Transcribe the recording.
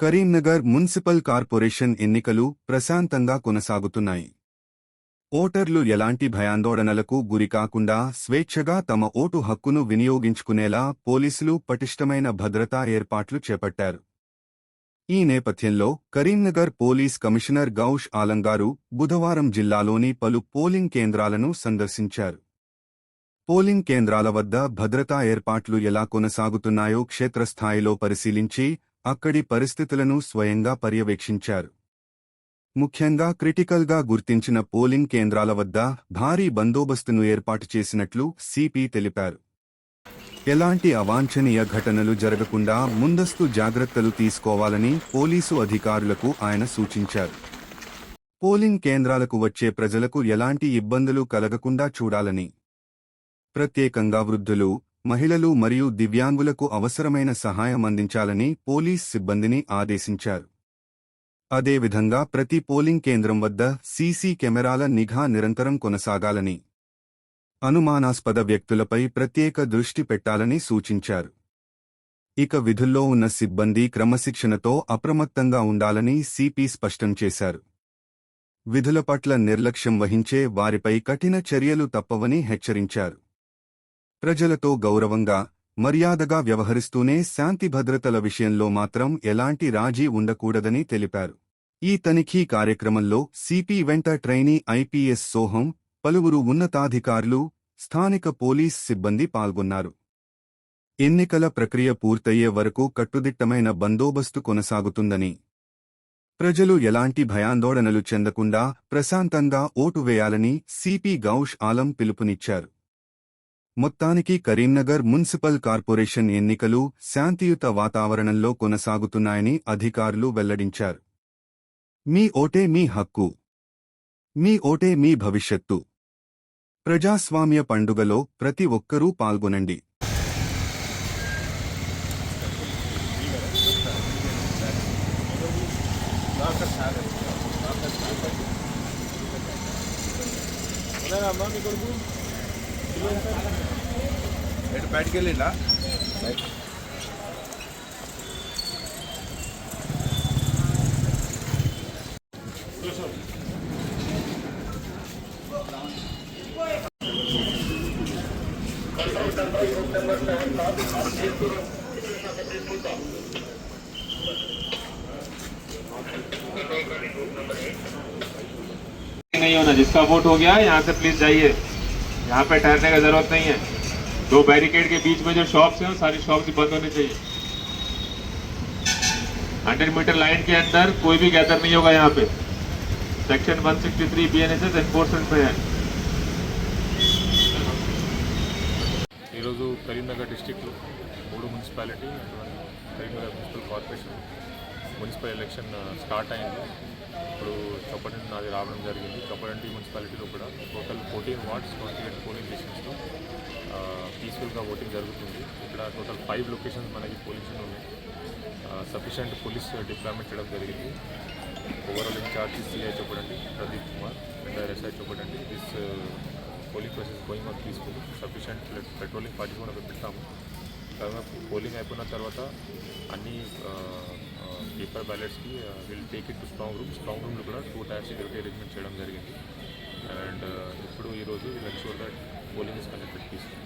Karimnagar municipal corporation ఎన్నికలు ప్రశాంతంగా కొనసాగుతున్నాయి. ఓటర్లు ఎలాంటి భయాందోళనలకు గురికాకుండా స్వేచ్ఛగా తమ ఓటు హక్కును వినియోగించుకునేలా పోలీసులు పటిష్టమైన భద్రతా ఏర్పాట్లు చేపట్టారు. ఈ నేపథ్యంలో కరీంనగర్ పోలీస్ కమిషనర్ గౌష్ ఆలంగారు బుధవారం జిల్లాలోని పలు పోలింగ్ కేంద్రాలను సందర్శించారు. పోలింగ్ కేంద్రాల వద్ద భద్రతా ఏర్పాట్లు ఎలా కొనసాగుతున్నాయో క్షేత్రస్థాయిలో పరిశీలించి అక్కడి పరిస్థితులను స్వయంగా పర్యవేక్షించారు. ముఖ్యంగా క్రిటికల్గా గుర్తించిన పోలింగ్ కేంద్రాల వద్ద భారీ బందోబస్తును ఏర్పాటు చేసినట్లు సిపి తెలిపారు. ఎలాంటి అవాంఛనీయ ఘటనలు జరగకుండా ముందస్తు జాగ్రత్తలు తీసుకోవాలని పోలీసు అధికారులకు ఆయన సూచించారు. పోలింగ్ కేంద్రాలకు వచ్చే ప్రజలకు ఎలాంటి ఇబ్బందులు కలగకుండా చూడాలని. ప్రత్యేకంగా వృద్ధులు మహిళలు మరియు దివ్యాంగులకు అవసరమైన సహాయం అందించాలని పోలీస్ సిబ్బందిని ఆదేశించారు. అదేవిధంగా ప్రతి పోలింగ్ కేంద్రం వద్ద సీసీ కెమెరాల నిఘా నిరంతరం కొనసాగాలని అనుమానాస్పద వ్యక్తులపై ప్రత్యేక దృష్టి పెట్టాలని సూచించారు. ఇక విధుల్లో ఉన్న సిబ్బంది క్రమశిక్షణతో అప్రమత్తంగా ఉండాలని సిపి స్పష్టం చేశారు. విధుల పట్ల నిర్లక్ష్యం వహించే వారిపై కఠిన చర్యలు తప్పవని హెచ్చరించారు. ప్రజలతో గౌరవంగా మర్యాదగా వ్యవహరిస్తూనే శాంతి భద్రతల విషయంలో మాత్రం ఎలాంటి రాజీ ఉండకూడదని తెలిపారు. ఈ తనిఖీ కార్యక్రమంలో సిపి వెంట ట్రైనీ ఐపీఎస్ సోహం పలువురు ఉన్నతాధికారులు స్థానిక పోలీస్ సిబ్బంది పాల్గొన్నారు. ఎన్నికల ప్రక్రియ పూర్తయ్యే వరకు కట్టుదిట్టమైన బందోబస్తు కొనసాగుతుందని. ప్రజలు ఎలాంటి భయాందోళనలు చెందకుండా ప్రశాంతంగా ఓటు వేయాలని సిపి గౌష్ ఆలం పిలుపునిచ్చారు. మొత్తానికి కరీంనగర్ మున్సిపల్ కార్పొరేషన్ ఎన్నికలు శాంతియుత వాతావరణంలో కొనసాగుతున్నాయని అధికారులు వెల్లడించారు. మీ ఓటే మీ హక్కు. మీ ఓటే మీ భవిష్యత్తు. ప్రజాస్వామ్య పండుగలో ప్రతి ఒక్కరూ పాల్గొనండి. ఎటు बैठ के ले ला नहीं होना, जिसका वोट हो गया, यहाँ से प्लीज़ जाइए। यहाँ पे ठहरने का ज़रूरत नहीं है। दो बैरिकेड के बीच में जो शॉप्स हैं वो सारी शॉप्स बंद होनी चाहिए हंड्रेड मीटर लाइन के अंदर कोई भी गैदर नहीं होगा यहाँ पे section 163 three B N S S enforcement में है ఈరోజు కరీంనగర్ డిస్టిక్లో మూడు municipality Karimnagar municipal corporation municipal election start అయింది. ఇప్పుడు చొప్పటి నాది రావడం జరిగింది. చొప్పటి మున్సిపాలిటీలో కూడా total fourteen wards twenty eight polling స్టేషన్స్లో పీస్ఫుల్గా ఓటింగ్ జరుగుతుంది. ఇక్కడ టోటల్ ఫైవ్ లొకేషన్స్ మనకి పోలీసులు ఉన్నాయి. సఫిషియంట్ పోలీస్ డిప్లాయ్మెంట్ చేయడం జరిగింది. Overall incharge CI Choppadandi Pradeep Kumar and SI Choppadandi this polling process going on peaceful sufficient patrolling party కూడా పెట్టాము తర్వాత పోలింగ్ అయిపోయిన తర్వాత అన్ని paper బ్యాలెట్స్కి will take it to strong room strong రూమ్లో కూడా టూ టైర్ సెక్యూరిటీ అరేంజ్మెంట్ చేయడం జరిగింది. అండ్ ఇప్పుడు ఈరోజు will ensure that polling is conducted peaceful